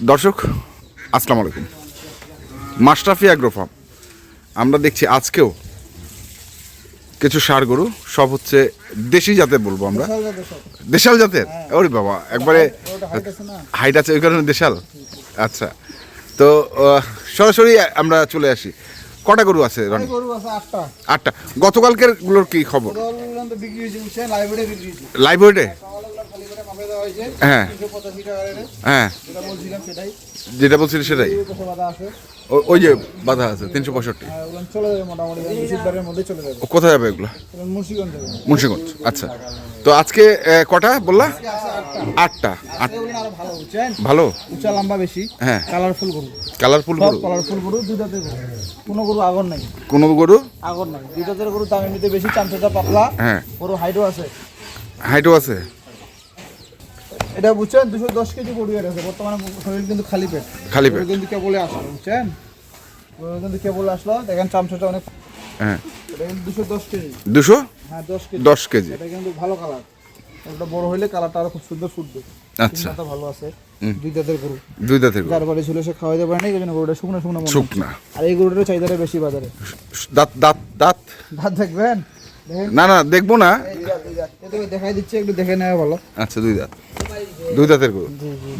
দর্শক আসসালামু আলাইকুম। মাস্টাফি অ্যাগ্রো ফার্ম আমরা দেখছি আজকেও কিছু সার গরু সব হচ্ছে দেশি জাতের বলব আমরা। দেশাল জাতের ওরে বাবা একবারে হাইট আছে ওই কারণে দেশাল? আচ্ছা তো সরাসরি আমরা চলে আসি। কটা গরু আছে রনি আটটা। গতকালকেরগুলোর কি খবর? দলগুলো হ্যাঁ। হ্যাঁ। যেটা বলছিলাম সেটাই। বলছিলি সেটাই। ওই যে বাধা আছে তিনশো পঁয়ষট্টি। চলে যাবে মোটামুটি। মুর্শিদবাড়ির মধ্যে চলে যাবে। ও কোথায় যাবে এগুলো? মুন্সিগঞ্জ আচ্ছা। তো আজকে কটা বললা? আটটা। আট ভালো উঁচা লম্বা বেশি। হ্যাঁ। কালারফুল গরু। কালারফুল গরু? কালারফুল গরু দুটাতে গরু। কোনো গরু আগর নাই। কোন গরু? আগর নাই। দুটাতে গরু দাম এমনিতে বেশি চামচাটা পাতলা হ্যাঁ। গরু হাইটও আছে। হাইটও আছে? এটা বুঝছেন? দুশো দশ কেজি গরু এটা আছে। বর্তমানে শরীর কিন্তু খালি পেট। খালি পেট। কিন্তু কেবল আসলো বুঝছেন? কিন্তু কেবল আসলো। দেখেন চামচাটা অনেক হ্যাঁ। এটা কিন্তু দুশো দশ কেজি। দুশো হ্যাঁ দশ কেজি। দশ কেজি। এটা কিন্তু ভালো কালার। ওটা বড় হইলে কালারটা আরও খুব সুন্দর ফুটবে। আচ্ছা। ভালো আছে। দুই দাঁতের গরু। দুই দাঁতের গরু। বাড়ি ছিল সে খাওয়াইতে পারে না এই জন্য গরুটা শুকনো শুকনো। শুকনা। আর এই গরুটার চাহিদাটা বেশি বাজারে। দাঁত দাঁত দাঁত। দাঁত দেখবেন? না না দেখব না। দেখাই দিচ্ছে একটু দেখে নেওয়া ভালো। আচ্ছা দুই দাঁত। দুই দাঁতের গরু?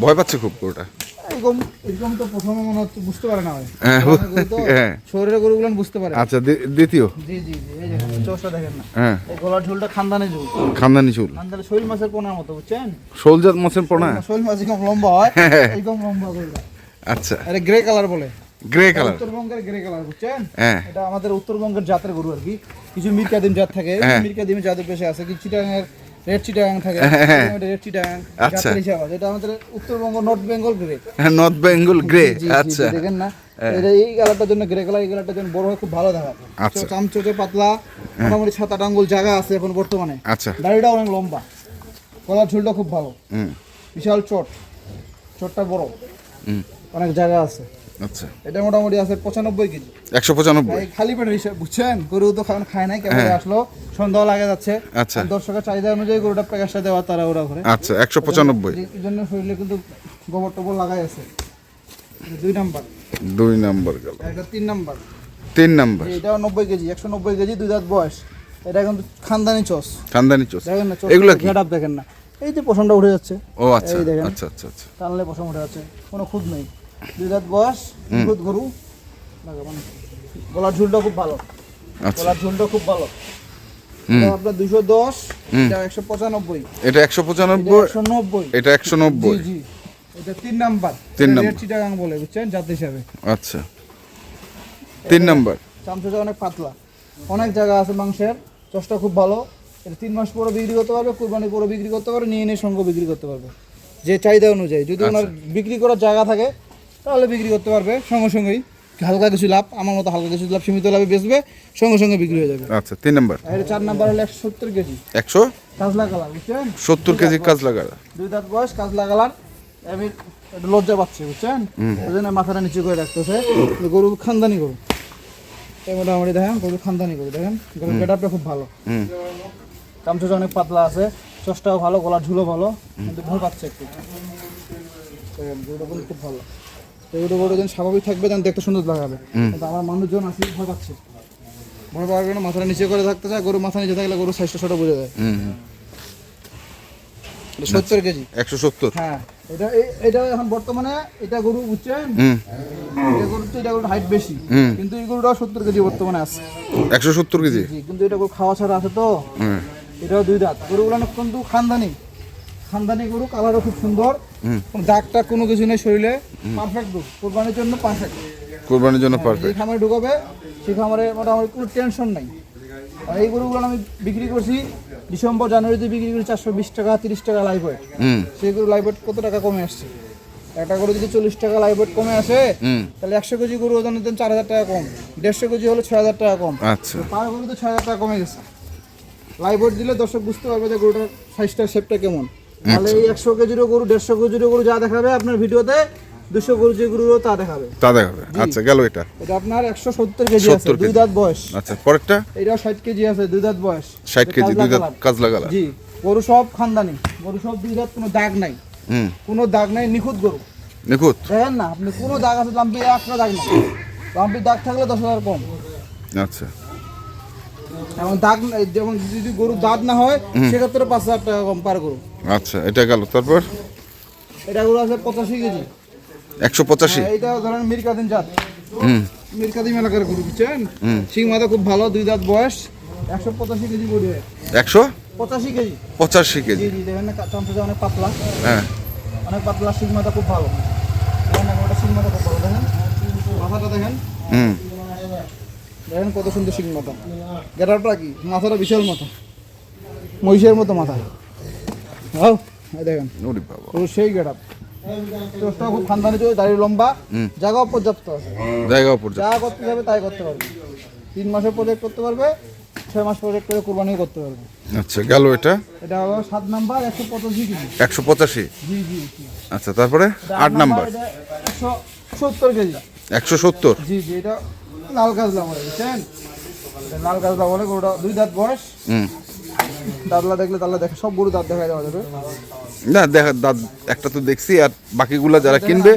ভয় পাচ্ছে খুব গরুটা? এরকম এরকম তো প্রথমে মনে হচ্ছে বুঝতে পারে না হ্যাঁ, গরু তো হ্যাঁ। শরীরের গরুগুলো বুঝতে পারে। আচ্ছা দ্বিতীয়? জি জি জি এই দেখেন চোষটা দেখেন না। হ্যাঁ। এই গলার ঝোলটা খানদানি ঝোল। খানদানি চুল খানদানি শৈল মাছের পোনার মতো বুঝছেন? শোলজাত মাছের পোনা? শৈল মাছ এরকম লম্বা হয় হ্যাঁ। এরকম লম্বা গরুটা আচ্ছা। আরে গ্রে কালার বলে। গ্রে কালার উত্তরবঙ্গের গ্রে কালার বুঝছেন? হ্যাঁ। এটা আমাদের উত্তরবঙ্গের জাতের গরু আর কি। কিছু মিরকাদিম জাত থাকে। হ্যাঁ। মিরকাদিম জাতের পেশে আছে কিছু চিটাগাঙের রেড চিটাগাং থাকে হ্যাঁ। রেড চিটাগাং আচ্ছা। এটা আমাদের Uttarbanga North Bengal grey North Bengal grey আচ্ছা। দেখেন না? এই কালারটার জন্য গ্রে কালার এই কালারটার জন্য বড় হয় খুব ভালো দেখা আচ্ছা। হ্যাঁ। পাতলা মোটামুটি সাত আট আঙ্গুল জায়গা আছে এখন বর্তমানে। আচ্ছা। দাড়িটা অনেক লম্বা। ঝুলটা খুব ভালো। বিশাল চট। চটটা বড়। অনেক জায়গা আছে। আচ্ছা। এটা মোটামুটি আছে পঁচানব্বই কেজি। একশো পঁচানব্বই? খালি পেটের হিসাব বুঝছেন? গরু তো খাওয়ান খায় নাই কেমন আসলো? সন্ধ্যা লাগে যাচ্ছে। আচ্ছা। দর্শকের চাহিদা অনুযায়ী গরুটা প্যাকেজটা দেওয়া তারা ওরা করে। আচ্ছা একশো পঁচানব্বই। এই জন্য শরীরে কিন্তু গোবর টোবর লাগাই আছে। দুই নাম্বার। দুই নাম্বার গেল। এটা তিন নাম্বার। তিন নাম্বার। এটাও নব্বই কেজি একশো নব্বই কেজি দুই দাঁত বয়স। এটা কিন্তু খানদানি চস। খানদানি চোষ দেখেন না এগুলো কি? দেখেন না। এই যে পশমটা উঠে যাচ্ছে। ও আচ্ছা। আচ্ছা আচ্ছা আচ্ছা। টানলে পশম উঠে যাচ্ছে। কোনো খুদ নেই। দুই বয়স গরু। গলার ঝুলটা খুব ভালো। আচ্ছা। গলার ঝুলটা খুব ভালো। আপনার দুশো দশ এটা একশো পঁচানব্বই। এটা একশো পঁচানব্বই? একশো নব্বই। এটা একশো নব্বই? জি এটা তিন নাম্বার। তিন নাম্বার। চিটাগাং বলে বুঝছেন? জাত হিসাবে। আচ্ছা। তিন নাম্বার। চামচাটা অনেক পাতলা। অনেক জায়গা আছে মাংসের। চসটা খুব ভালো। এটা তিন মাস পরে বিক্রি করতে পারবে কুরবানি পরে বিক্রি করতে পারবে নিয়ে নিয়ে সঙ্গে বিক্রি করতে পারবে। যে চাহিদা অনুযায়ী। যদি আচ্ছা। ওনার বিক্রি করার জায়গা থাকে তাহলে বিক্রি করতে পারবে। সঙ্গে সঙ্গেই হালকা কিছু লাভ আমার মতো হালকা কিছু লাভ সীমিত লাভে বেচবে সঙ্গে সঙ্গে বিক্রি হয়ে যাবে। আচ্ছা তিন নাম্বার। আর চার নাম্বার হলো একশো সত্তর কেজি। একশো? কাজলা কালার বুঝছেন? সত্তর কেজি কাজ লাগা দুই দাঁত বয়স কাজলা কালার। আমি লজ্জা পাচ্ছি বুঝছেন? ওই জন্য মাথাটা নিচু করে রাখতেছে। গরু খানদানি গরু। এই মোটামুটি দেখেন গরু খানদানি গরু দেখেন? গরুর গেটআপটা খুব ভালো। হুম। চামচটা অনেক পাতলা আছে চষ্টাও ভালো গলার ঝুলো ভালো কিন্তু ভয় পাচ্ছে একটু। গরুটা খুব ভালো। তো গরু যেন স্বাভাবিক থাকবে যেন দেখতে সুন্দর লাগাবে। কিন্তু আমার মানুষজন আছে ভয় পাচ্ছে। ভয় পাওয়ার কারণে মাথাটা নিচে করে থাকতে চায় গরু মাথা নিচে থাকলে গরু সাইজটা ছোট বোঝা যায়। সত্তর কেজি। একশো সত্তর। হ্যাঁ এটা এটা এখন বর্তমানে এটা গরু বুঝছেন হুম। এটা গরু তো এটা গরুর হাইট বেশি। কিন্তু এই গরুটাও সত্তর কেজি বর্তমানে আছে। একশো সত্তর কেজি? কিন্তু এটা গরু খাওয়া ছাড়া আছে তো। এটাও দুই দাঁত। গরুগুলো কিন্তু খানদানি। খানদানি গরু কালারও খুব সুন্দর। দাগটা কোনো কিছু নেই শরীরে। পারফেক্ট গরু কোরবানির জন্য পারফেক্ট কোরবানির জন্য পারফেক্ট খামারে ঢুকাবে সেই খামারে মোটামুটি কোনো টেনশন নাই। আর এই গরুগুলো আমি বিক্রি করছি ডিসেম্বর জানুয়ারিতে বিক্রি করি চারশো বিশ টাকা তিরিশ টাকা লাইভ ওয়েট হুম। সেই গরু লাইভ ওয়েট কত টাকা কমে আসছে? একটা গরু যদি চল্লিশ টাকা লাইভ ওয়েট কমে আসে তাহলে একশো কেজি গরু ওজন দেন চার হাজার টাকা কম। দেড়শো কেজি হলো ছয় হাজার টাকা কম। আচ্ছা। পার গরু তো ছয় হাজার টাকা কমে গেছে। লাইভ ওয়েট দিলে দর্শক বুঝতে পারবে যে গরুটার সাইজটা শেপটা কেমন। তাহলে এই একশো কেজিরও গরু দেড়শো কেজিরও গরু যা দেখাবে আপনার ভিডিওতে দুশো গরু যে গরুও তা দেখাবে। তা দেখাবে। আচ্ছা গেল এটা। এটা আপনার একশো সত্তর কেজি আছে 70 দুই দাঁত বয়স। আচ্ছা পরেরটা? এটাও ষাট কেজি আছে দুই দাঁত বয়স। ষাট কেজি দুই দাঁত কাজ লাগালা জি গরু সব খানদানি। গরু সব দুই দাঁত কোনো দাগ নাই। হুম। কোনো দাগ নাই নিখুঁত গরু। নিখুঁত? দেখেন না আপনি কোনো দাগ আছে লাম্পি একটা দাগ না লাম্পির দাগ থাকলে দশ হাজার কম। আচ্ছা। এবং দাগ যেমন যদি গরুর দাঁত না হয় সেক্ষেত্রে পাঁচ হাজার টাকা কম পার গরু। আচ্ছা এটা গেল। তারপর? এটা গরু আছে পঁচাশি কেজি। একশো পঁচাশি? আর এইটা ধরেন মিরকাদিন জাত। হুম। মিরকাদিন এলাকার গরু বুঝছেন? সিং মাথা খুব ভালো দুই দাঁত বয়স। একশো পঁচাশি কেজি গরু একশো? পঁচাশি কেজি। পঁচাশি জি কেজি। জি দেখেন না চামচা অনেক পাতলা। হ্যাঁ। অনেক পাতলা সিং মাথা খুব ভালো। দেখেন না ওটা সিং মাথা খুব ভালো দেখেন। মাথাটা দেখেন। হুম। দেখেন কত সুন্দর সিং মাথা। গেটারটা কি? মাথাটা বিশাল মাথা। মহিষের মতো মাথা। হাও এই দেখেন। সেই গেটার। চোখটা খুব খানদানি চোখ দাড়ি লম্বা জায়গাও পর্যাপ্ত আছে পর্যন্ত যা করতে যাবে তাই করতে পারবে। তিন মাসের প্রজেক্ট করতে পারবে ছয় মাস প্রজেক্ট করে কোরবানিও করতে পারবে। আচ্ছা গেল এটা? এটা হলো সাত নাম্বার একশো পঁচাশি কেজি। একশো পঁচাশি? জি জি। আচ্ছা তারপরে? আট নাম্বার। একশো সত্তর কেজি। একশো সত্তর? জি জি এটা লাল গাছলা বলে বুঝছেন এটা লাল গাছলা বলে গরুটা দুই দাঁত বয়স। হুম। দাঁতলা দেখলে তাহলে দেখে সব গরু দাঁত দেখা যাওয়া যাবে। না দেখা দাঁত একটা তো দেখছি আর বাকিগুলা যারা কিনবে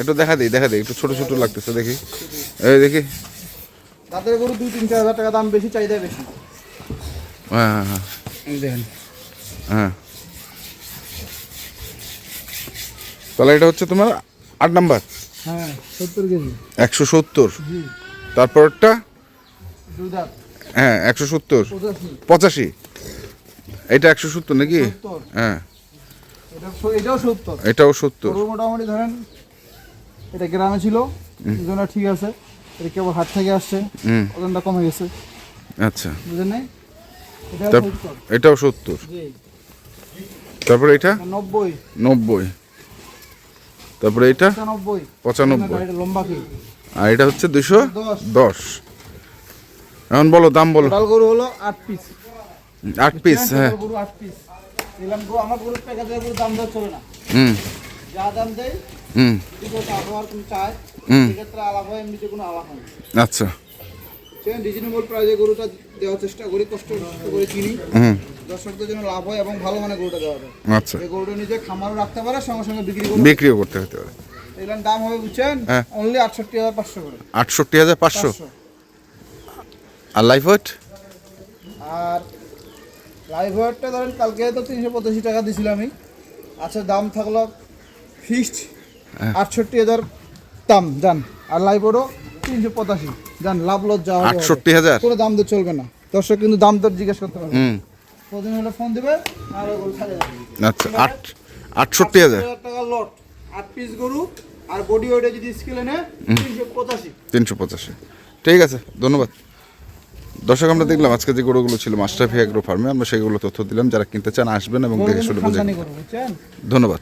একটু দেখা দিই দেখা দিই একটু ছোট ছোট লাগতেছে দেখি। এই দেখি। দাঁতের গরু দুই তিন চার হাজার টাকা দাম বেশি চাহিদা বেশি। হ্যাঁ হ্যাঁ হ্যাঁ। দেখেন। হ্যাঁ। তাহলে এটা হচ্ছে তোমার আট নাম্বার? হ্যাঁ সত্তর কেজি। একশো সত্তর? জি। তারপরটা? হ্যাঁ একশো সত্তর। পঁচাশি। এটা একশো সত্তর নাকি? হ্যাঁ। এটাও সত্তর। মোটামুটি ধরেন এটা গ্রামে ছিল দুজনে ঠিক আছে। এটা কেবল হাট থেকে আসছে ওজনটা কমে গেছে। আচ্ছা। সত্তর। এটাও সত্তর। তারপরে এটা? নব্বই। নব্বই। তারপরে এটা? পঁচানব্বই। পঁচানব্বই। লম্বা কি? আর এটা হচ্ছে দুশো দশ। এখন বলো দাম বলো। ডাল গরু হলো আট পিস। আট পিস হ্যাঁ। গরু আট পিস। দিলাম গরু আমার গরুর প্যাকেজের গরু দাম দেওয়া চলে না। হুম। যা দাম দেয় হুম। আবহাওয়ার চায়। সেক্ষেত্রে আলাপ হয় এমনিতে কোনো আলাপ হয় আচ্ছা। সেখানে রিজনেবল প্রাইজে গরুটা দেওয়ার চেষ্টা করি কষ্ট কষ্ট করে কিনি। দর্শকদের জন্য লাভ হয় এবং ভালো মানে গরুটা দেওয়া যায়। আচ্ছা। এই গরুটা নিজে খামারও রাখতে পারে সঙ্গে সঙ্গে বিক্রি বিক্রিও করতে হতে পারে। এগুলোর দাম হবে বুঝছেন হ্যাঁ। অনলি আটষট্টি হাজার পাঁচশো করে। আটষট্টি হাজার পাঁচশো? পাঁচশো। আর লাইফ ওয়েট আর লাইভ ওয়েটটা ধরেন কালকে তো তিনশো পঁচাশি টাকা দিছিলাম আমি। আচ্ছা দাম থাকল ফিক্সড হ্যাঁ। আটষট্টি হাজার দাম জান। আর ওয়েটও তিনশো পঁচাশি। জান লাভ হবে। আটষট্টি হাজার? কোনো দাম দর চলবে না। দর্শক কিন্তু দাম দর জিজ্ঞেস করতে পারবে। হুম। প্রতিদিন হলে ফোন দেবে আর আচ্ছা আট আটষট্টি হাজার। টাকা লট আট পিস গরু আর বডি ওয়েটে যদি স্কেলে নেয় তিনশো পঁচাশি। তিনশো পঁচাশি। ঠিক আছে ধন্যবাদ। দর্শক আমরা দেখলাম আজকে যে গরুগুলো ছিল মাস্টারফি অ্যাগ্রো ফার্মে আমরা সেগুলো তথ্য দিলাম। যারা কিনতে চান আসবেন এবং দেখে শুনে বুঝে ধন্যবাদ।